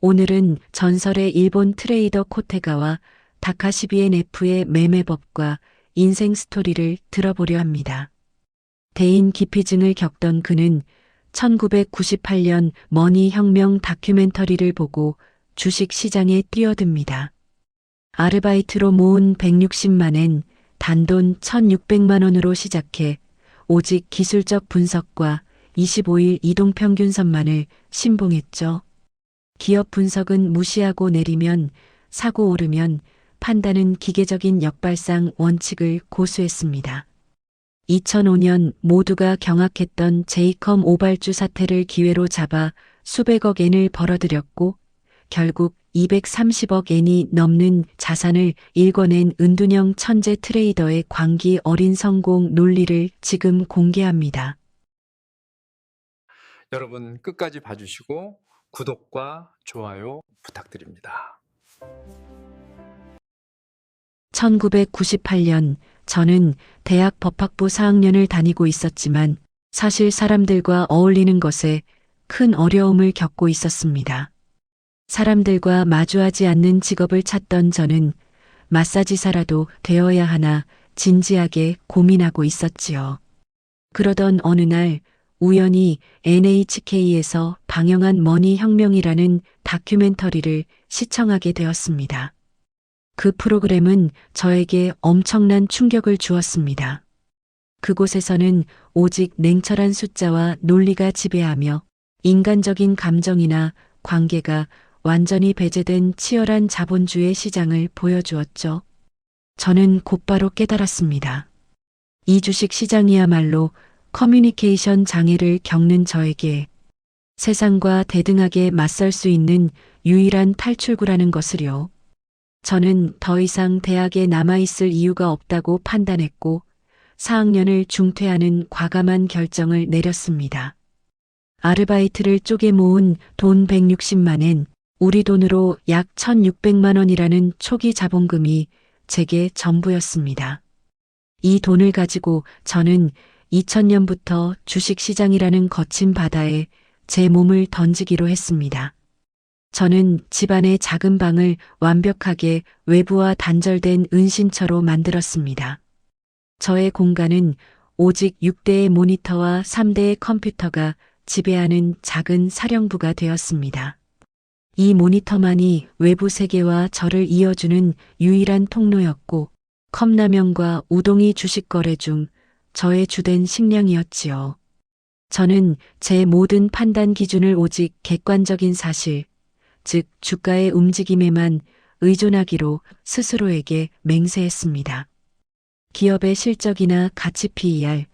오늘은 전설의 일본 트레이더 코테가와 다카시비엔 F의 매매법과 인생 스토리를 들어보려 합니다. 대인 기피증을 겪던 그는 1998년 머니 혁명 다큐멘터리를 보고 주식 시장에 뛰어듭니다. 아르바이트로 모은 160만엔 단돈 1600만 원으로 시작해 오직 기술적 분석과 25일 이동평균선만을 신봉했죠. 기업 분석은 무시하고 내리면 사고 오르면 판단은 기계적인 역발상 원칙을 고수했습니다. 2005년 모두가 경악했던 제이컴 오발주 사태를 기회로 잡아 수백억 엔을 벌어들였고 결국 230억 엔이 넘는 자산을 일궈낸 은둔형 천재 트레이더의 광기 어린 성공 논리를 지금 공개합니다. 여러분 끝까지 봐주시고 구독과 좋아요 부탁드립니다. 1998년 저는 대학 법학부 4학년을 다니고 있었지만 사실 사람들과 어울리는 것에 큰 어려움을 겪고 있었습니다. 사람들과 마주하지 않는 직업을 찾던 저는 마사지사라도 되어야 하나 진지하게 고민하고 있었지요. 그러던 어느 날 우연히 NHK에서 방영한 머니 혁명이라는 다큐멘터리를 시청하게 되었습니다. 그 프로그램은 저에게 엄청난 충격을 주었습니다. 그곳에서는 오직 냉철한 숫자와 논리가 지배하며 인간적인 감정이나 관계가 완전히 배제된 치열한 자본주의 시장을 보여주었죠. 저는 곧바로 깨달았습니다. 이 주식 시장이야말로 커뮤니케이션 장애를 겪는 저에게 세상과 대등하게 맞설 수 있는 유일한 탈출구라는 것을요. 저는 더 이상 대학에 남아있을 이유가 없다고 판단했고 4학년을 중퇴하는 과감한 결정을 내렸습니다. 아르바이트를 쪼개 모은 돈 160만엔 우리 돈으로 약 1600만 원이라는 초기 자본금이 제게 전부였습니다. 이 돈을 가지고 저는 2000년부터 주식시장이라는 거친 바다에 제 몸을 던지기로 했습니다. 저는 집안의 작은 방을 완벽하게 외부와 단절된 은신처로 만들었습니다. 저의 공간은 오직 6대의 모니터와 3대의 컴퓨터가 지배하는 작은 사령부가 되었습니다. 이 모니터만이 외부 세계와 저를 이어주는 유일한 통로였고 컵라면과 우동이 주식 거래 중 저의 주된 식량이었지요. 저는 제 모든 판단 기준을 오직 객관적인 사실, 즉 주가의 움직임에만 의존하기로 스스로에게 맹세했습니다. 기업의 실적이나 가치 PER,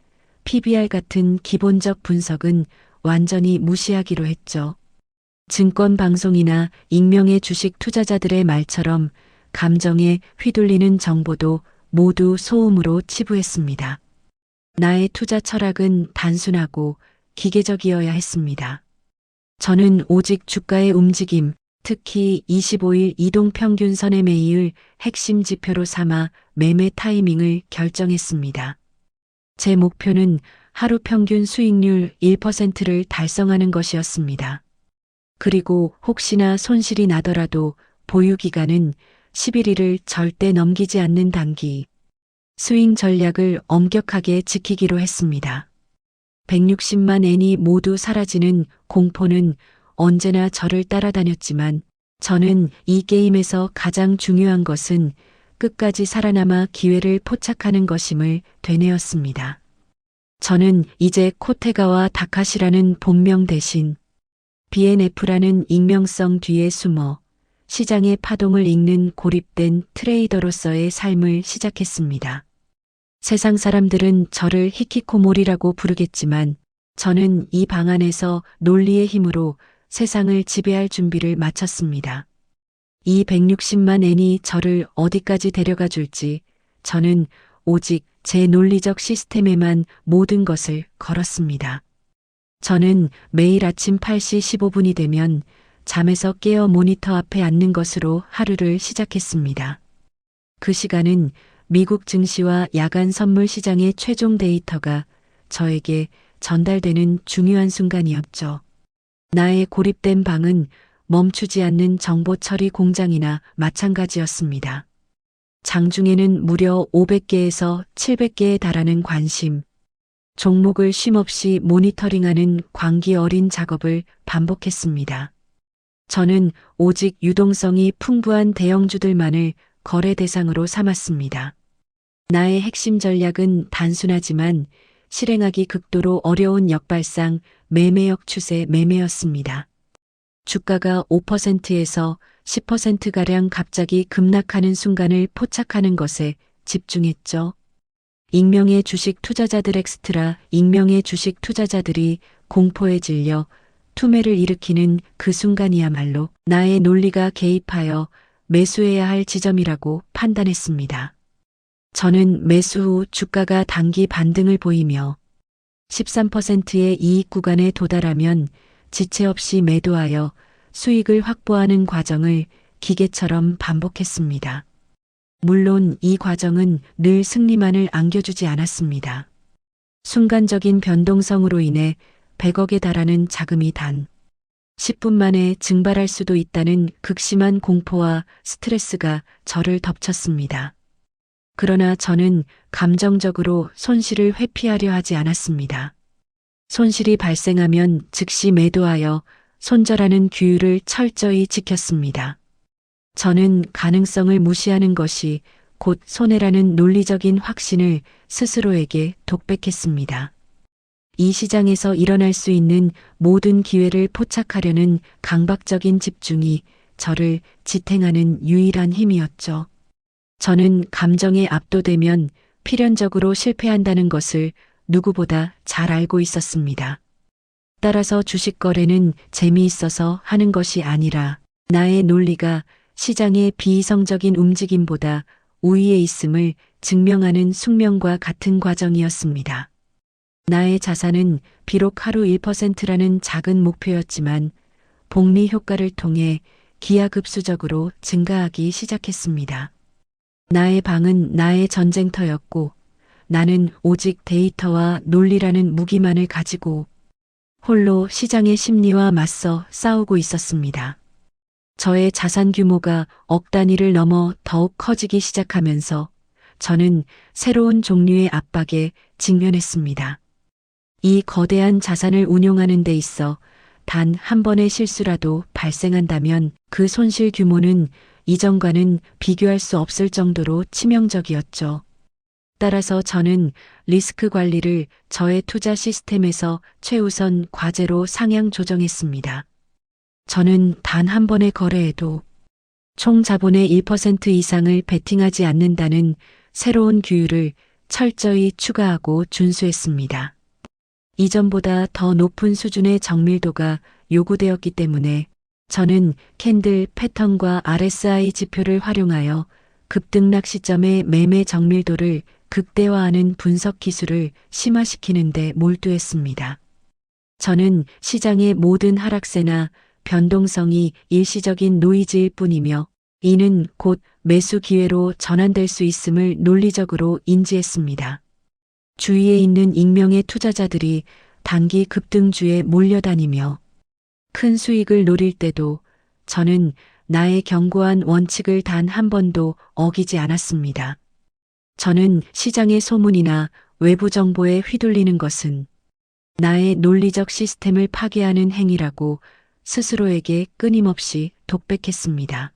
PBR 같은 기본적 분석은 완전히 무시하기로 했죠. 증권 방송이나 익명의 주식 투자자들의 말처럼 감정에 휘둘리는 정보도 모두 소음으로 치부했습니다. 나의 투자 철학은 단순하고 기계적이어야 했습니다. 저는 오직 주가의 움직임, 특히 25일 이동 평균선의 매일 핵심 지표로 삼아 매매 타이밍을 결정했습니다. 제 목표는 하루 평균 수익률 1%를 달성하는 것이었습니다. 그리고 혹시나 손실이 나더라도 보유 기간은 11일을 절대 넘기지 않는 단기. 스윙 전략을 엄격하게 지키기로 했습니다. 160만 엔이 모두 사라지는 공포는 언제나 저를 따라다녔지만 저는 이 게임에서 가장 중요한 것은 끝까지 살아남아 기회를 포착하는 것임을 되뇌었습니다. 저는 이제 코테가와 다카시라는 본명 대신 BNF라는 익명성 뒤에 숨어 시장의 파동을 읽는 고립된 트레이더로서의 삶을 시작했습니다. 세상 사람들은 저를 히키코모리라고 부르겠지만 저는 이 방 안에서 논리의 힘으로 세상을 지배할 준비를 마쳤습니다. 이 160만 엔이 저를 어디까지 데려가 줄지 저는 오직 제 논리적 시스템에만 모든 것을 걸었습니다. 저는 매일 아침 8시 15분이 되면 잠에서 깨어 모니터 앞에 앉는 것으로 하루를 시작했습니다. 그 시간은 미국 증시와 야간 선물 시장의 최종 데이터가 저에게 전달되는 중요한 순간이었죠. 나의 고립된 방은 멈추지 않는 정보 처리 공장이나 마찬가지였습니다. 장중에는 무려 500개에서 700개에 달하는 관심, 종목을 쉼없이 모니터링하는 광기 어린 작업을 반복했습니다. 저는 오직 유동성이 풍부한 대형주들만을 거래 대상으로 삼았습니다. 나의 핵심 전략은 단순하지만 실행하기 극도로 어려운 역발상 매매역 추세 매매였습니다. 주가가 5%에서 10%가량 갑자기 급락하는 순간을 포착하는 것에 집중했죠. 익명의 주식 투자자들 엑스트라 익명의 주식 투자자들이 공포에 질려 투매를 일으키는 그 순간이야말로 나의 논리가 개입하여 매수해야 할 지점이라고 판단했습니다. 저는 매수 후 주가가 단기 반등을 보이며 13%의 이익 구간에 도달하면 지체 없이 매도하여 수익을 확보하는 과정을 기계처럼 반복했습니다. 물론 이 과정은 늘 승리만을 안겨주지 않았습니다. 순간적인 변동성으로 인해 100억에 달하는 자금이 단 10분 만에 증발할 수도 있다는 극심한 공포와 스트레스가 저를 덮쳤습니다. 그러나 저는 감정적으로 손실을 회피하려 하지 않았습니다. 손실이 발생하면 즉시 매도하여 손절하는 규율을 철저히 지켰습니다. 저는 가능성을 무시하는 것이 곧 손해라는 논리적인 확신을 스스로에게 독백했습니다. 이 시장에서 일어날 수 있는 모든 기회를 포착하려는 강박적인 집중이 저를 지탱하는 유일한 힘이었죠. 저는 감정에 압도되면 필연적으로 실패한다는 것을 누구보다 잘 알고 있었습니다. 따라서 주식 거래는 재미있어서 하는 것이 아니라 나의 논리가 시장의 비이성적인 움직임보다 우위에 있음을 증명하는 숙명과 같은 과정이었습니다. 나의 자산은 비록 하루 1%라는 작은 목표였지만 복리 효과를 통해 기하급수적으로 증가하기 시작했습니다. 나의 방은 나의 전쟁터였고 나는 오직 데이터와 논리라는 무기만을 가지고 홀로 시장의 심리와 맞서 싸우고 있었습니다. 저의 자산 규모가 억 단위를 넘어 더욱 커지기 시작하면서 저는 새로운 종류의 압박에 직면했습니다. 이 거대한 자산을 운용하는 데 있어 단 한 번의 실수라도 발생한다면 그 손실 규모는 이전과는 비교할 수 없을 정도로 치명적이었죠. 따라서 저는 리스크 관리를 저의 투자 시스템에서 최우선 과제로 상향 조정했습니다. 저는 단 한 번의 거래에도 총 자본의 1% 이상을 베팅하지 않는다는 새로운 규율을 철저히 추가하고 준수했습니다. 이전보다 더 높은 수준의 정밀도가 요구되었기 때문에 저는 캔들 패턴과 RSI 지표를 활용하여 급등락 시점의 매매 정밀도를 극대화하는 분석 기술을 심화시키는 데 몰두했습니다. 저는 시장의 모든 하락세나 변동성이 일시적인 노이즈일 뿐이며 이는 곧 매수 기회로 전환될 수 있음을 논리적으로 인지했습니다. 주위에 있는 익명의 투자자들이 단기 급등주에 몰려다니며 큰 수익을 노릴 때도 저는 나의 견고한 원칙을 단 한 번도 어기지 않았습니다. 저는 시장의 소문이나 외부 정보에 휘둘리는 것은 나의 논리적 시스템을 파괴하는 행위라고 스스로에게 끊임없이 독백했습니다.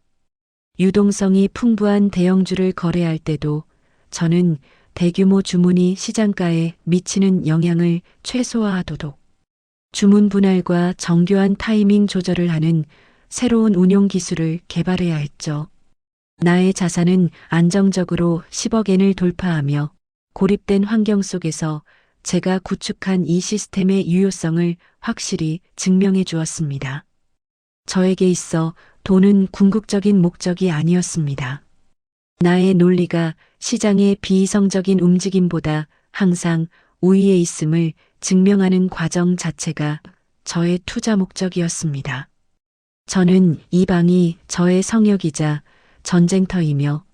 유동성이 풍부한 대형주를 거래할 때도 저는 대규모 주문이 시장가에 미치는 영향을 최소화하도록 주문 분할과 정교한 타이밍 조절을 하는 새로운 운용 기술을 개발해야 했죠. 나의 자산은 안정적으로 10억 엔을 돌파하며 고립된 환경 속에서 제가 구축한 이 시스템의 유효성을 확실히 증명해 주었습니다. 저에게 있어 돈은 궁극적인 목적이 아니었습니다. 나의 논리가 시장의 비이성적인 움직임보다 항상 우위에 있음을 증명하는 과정 자체가 저의 투자 목적이었습니다. 저는 이 방이 저의 성역이자 전쟁터이며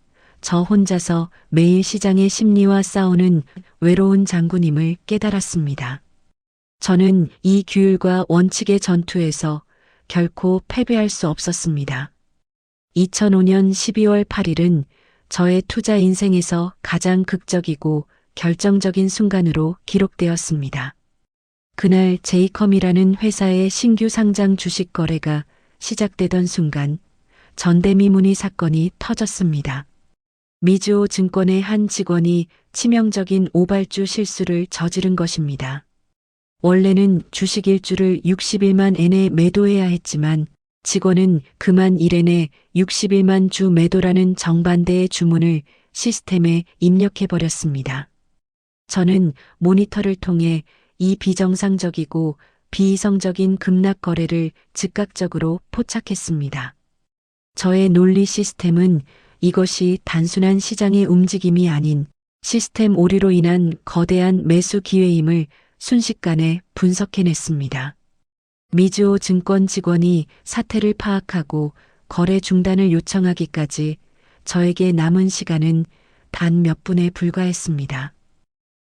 저 혼자서 매일 시장의 심리와 싸우는 외로운 장군임을 깨달았습니다. 저는 이 규율과 원칙의 전투에서 결코 패배할 수 없었습니다. 2005년 12월 8일은 저의 투자 인생에서 가장 극적이고 결정적인 순간으로 기록되었습니다. 그날 제이컴이라는 회사의 신규 상장 주식 거래가 시작되던 순간 전대미문의 사건이 터졌습니다. 미주호 증권의 한 직원이 치명적인 오발주 실수를 저지른 것입니다. 원래는 주식 일주를 60일만 엔에 매도해야 했지만 직원은 그만 1엔에 61만 주 매도라는 정반대의 주문을 시스템에 입력해버렸습니다. 저는 모니터를 통해 이 비정상적이고 비이성적인 급락 거래를 즉각적으로 포착했습니다. 저의 논리 시스템은 이것이 단순한 시장의 움직임이 아닌 시스템 오류로 인한 거대한 매수 기회임을 순식간에 분석해냈습니다. 미주호 증권 직원이 사태를 파악하고 거래 중단을 요청하기까지 저에게 남은 시간은 단 몇 분에 불과했습니다.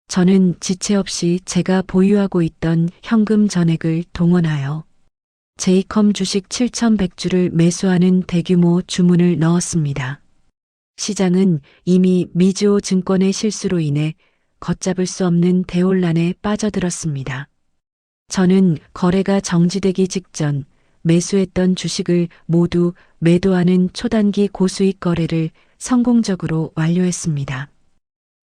저는 지체 없이 제가 보유하고 있던 현금 전액을 동원하여 제이컴 주식 7,100주를 매수하는 대규모 주문을 넣었습니다. 시장은 이미 미주호 증권의 실수로 인해 걷잡을 수 없는 대혼란에 빠져들었습니다. 저는 거래가 정지되기 직전 매수했던 주식을 모두 매도하는 초단기 고수익 거래를 성공적으로 완료했습니다.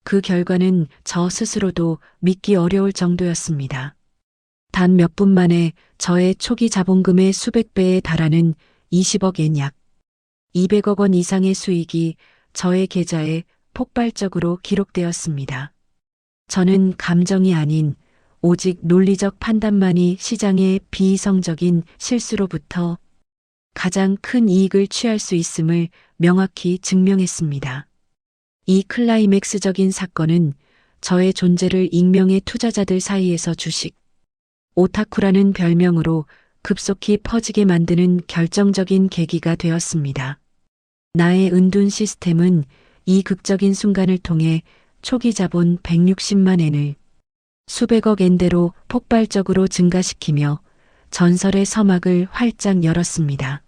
그 결과는 저 스스로도 믿기 어려울 정도였습니다. 단 몇 분 만에 저의 초기 자본금의 수백 배에 달하는 20억 엔 약 200억 원 이상의 수익이 저의 계좌에 폭발적으로 기록되었습니다. 저는 감정이 아닌 오직 논리적 판단만이 시장의 비이성적인 실수로부터 가장 큰 이익을 취할 수 있음을 명확히 증명했습니다. 이 클라이맥스적인 사건은 저의 존재를 익명의 투자자들 사이에서 주식, 오타쿠라는 별명으로 급속히 퍼지게 만드는 결정적인 계기가 되었습니다. 나의 은둔 시스템은 이 극적인 순간을 통해 초기 자본 160만 엔을 수백억 엔대로 폭발적으로 증가시키며 전설의 서막을 활짝 열었습니다.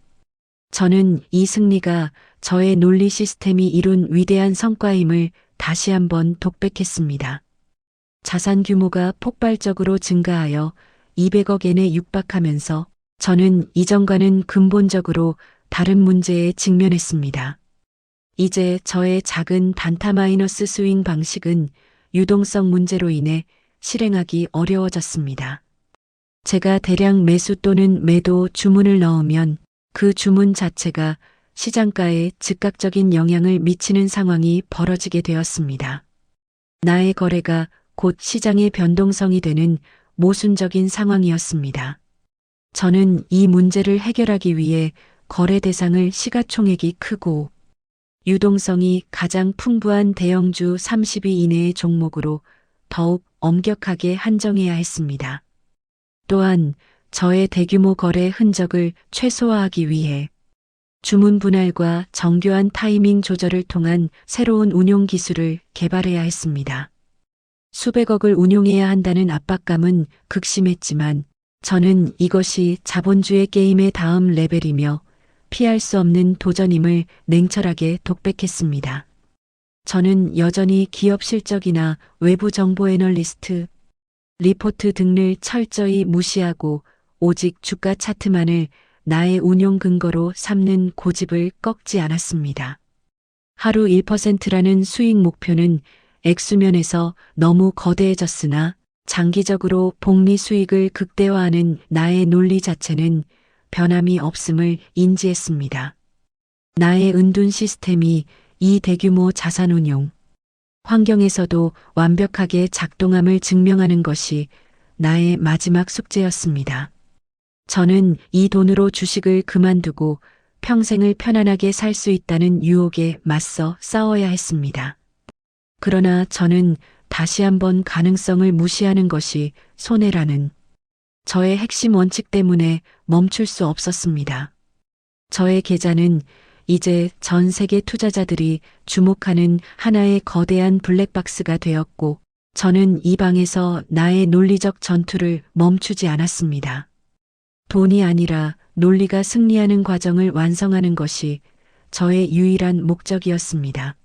저는 이 승리가 저의 논리 시스템이 이룬 위대한 성과임을 다시 한번 독백했습니다. 자산 규모가 폭발적으로 증가하여 200억 엔에 육박하면서 저는 이전과는 근본적으로 다른 문제에 직면했습니다. 이제 저의 작은 단타 마이너스 스윙 방식은 유동성 문제로 인해 실행하기 어려워졌습니다. 제가 대량 매수 또는 매도 주문을 넣으면 그 주문 자체가 시장가에 즉각적인 영향을 미치는 상황이 벌어지게 되었습니다. 나의 거래가 곧 시장의 변동성이 되는 모순적인 상황이었습니다. 저는 이 문제를 해결하기 위해 거래 대상을 시가총액이 크고 유동성이 가장 풍부한 대형주 30위 이내의 종목으로 더욱 엄격하게 한정해야 했습니다. 또한 저의 대규모 거래 흔적을 최소화하기 위해 주문 분할과 정교한 타이밍 조절을 통한 새로운 운용 기술을 개발해야 했습니다. 수백억을 운용해야 한다는 압박감은 극심했지만 저는 이것이 자본주의 게임의 다음 레벨이며 피할 수 없는 도전임을 냉철하게 독백했습니다. 저는 여전히 기업 실적이나 외부 정보 애널리스트, 리포트 등을 철저히 무시하고 오직 주가 차트만을 나의 운용 근거로 삼는 고집을 꺾지 않았습니다. 하루 1%라는 수익 목표는 액수면에서 너무 거대해졌으나 장기적으로 복리 수익을 극대화하는 나의 논리 자체는 변함이 없음을 인지했습니다. 나의 은둔 시스템이 이 대규모 자산 운용, 환경에서도 완벽하게 작동함을 증명하는 것이 나의 마지막 숙제였습니다. 저는 이 돈으로 주식을 그만두고 평생을 편안하게 살 수 있다는 유혹에 맞서 싸워야 했습니다. 그러나 저는 다시 한번 가능성을 무시하는 것이 손해라는 저의 핵심 원칙 때문에 멈출 수 없었습니다. 저의 계좌는 이제 전 세계 투자자들이 주목하는 하나의 거대한 블랙박스가 되었고 저는 이 방에서 나의 논리적 전투를 멈추지 않았습니다. 돈이 아니라 논리가 승리하는 과정을 완성하는 것이 저의 유일한 목적이었습니다.